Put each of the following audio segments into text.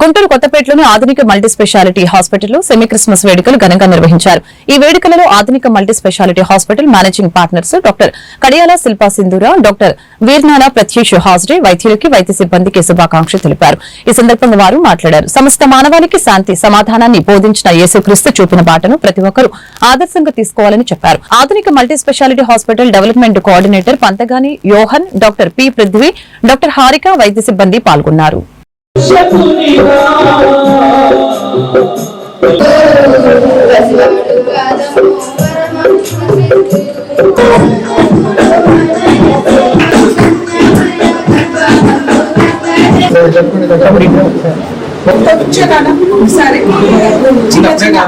గుంటూరు కొత్తపేటలోని ఆధునిక multi speciality హాస్పిటల్లో సెమీ క్రిస్మస్ వేడుకలు ఘనంగా నిర్వహించారు. ఈ వేడుకలలో Adhunika multi speciality hospital managing partners doctor Kadiyala Shilpa Sindhura doctor Veernala Pratyush హాజరీ వైద్యులకి వైద్య సిబ్బందికి శుభాకాంక్షలు తెలిపారు. ఈ సందర్భంగా వారు మాట్లాడారు. సమస్త మానవానికి శాంతి సమాధానాన్ని బోధించిన యేసుక్రీస్తు చూపిన బాటను ప్రతి ఒక్కరూ ఆదర్శంగా తీసుకోవాలని చెప్పారు. Adhunika multi speciality hospital development coordinator Panthagani Yohan doctor P Prithvi doctor Harika వైద్య సిబ్బంది పాల్గొన్నారు. కూర్చోనానా ఒకసారి చిన్న చిన్న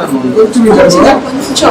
కొంచెం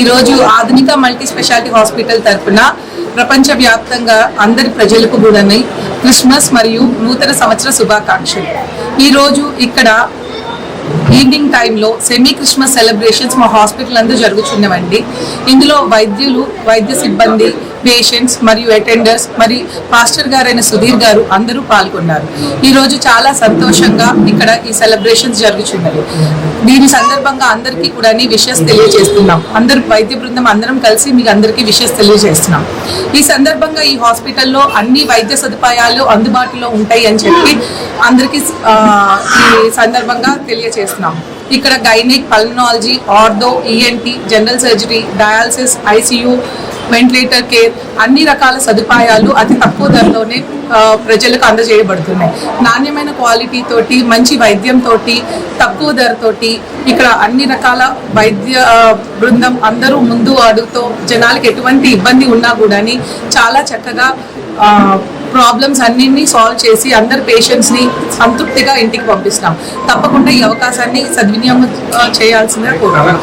ఈరోజు ఆధునిక మల్టీ స్పెషాలిటీ హాస్పిటల్ తరఫున ప్రపంచవ్యాప్తంగా అందరి ప్రజలకు కూడా క్రిస్మస్ మరియు నూతన సంవత్సర శుభాకాంక్షలు. ఈరోజు ఇక్కడ ఈవినింగ్ టైంలో సెమీ క్రిస్మస్ సెలబ్రేషన్స్ మా హాస్పిటల్ అందు జరుగుతున్నవండి ఇందులో వైద్యులు వైద్య సిబ్బంది పేషెంట్స్ మరియు అటెండర్స్ మరి పాస్టర్ గారైన సుధీర్ గారు అందరూ పాల్గొన్నారు. ఈరోజు చాలా సంతోషంగా ఇక్కడ ఈ సెలబ్రేషన్స్ జరుగుతున్నాయి దీని సందర్భంగా అందరికీ కూడా విషయస్ తెలియజేస్తున్నాం. అందరు వైద్య బృందం అందరం కలిసి మీకు అందరికీ విషయస్ తెలియజేస్తున్నాం. ఈ సందర్భంగా ఈ హాస్పిటల్లో అన్ని వైద్య సదుపాయాలు అందుబాటులో ఉంటాయి అని చెప్పి అందరికీ ఈ సందర్భంగా తెలియజేస్తున్నాం. ఇక్కడ gynaec pulmonology ortho ENT general surgery dialysis ICU ventilator care అన్ని రకాల సదుపాయాలు అతి తక్కువ ధరలోనే ప్రజలకు అందజేయబడుతున్నాయి. నాణ్యమైన క్వాలిటీ తోటి మంచి వైద్యం తోటి తక్కువ ధరతోటి ఇక్కడ అన్ని రకాల వైద్య బృందం అందరూ ముందు అడుగుతో జనాలకు ఎటువంటి ఇబ్బంది ఉన్నా కూడా చాలా చక్కగా ప్రాబ్లమ్స్ అన్నింటినీ సాల్వ్ చేసి అందరు పేషెంట్స్ని సంతృప్తిగా ఇంటికి పంపిస్తాం. తప్పకుండా ఈ అవకాశాన్ని సద్వినియోగం చేయాల్సిందే చేయాల్సిందిగా కోరుతున్నాం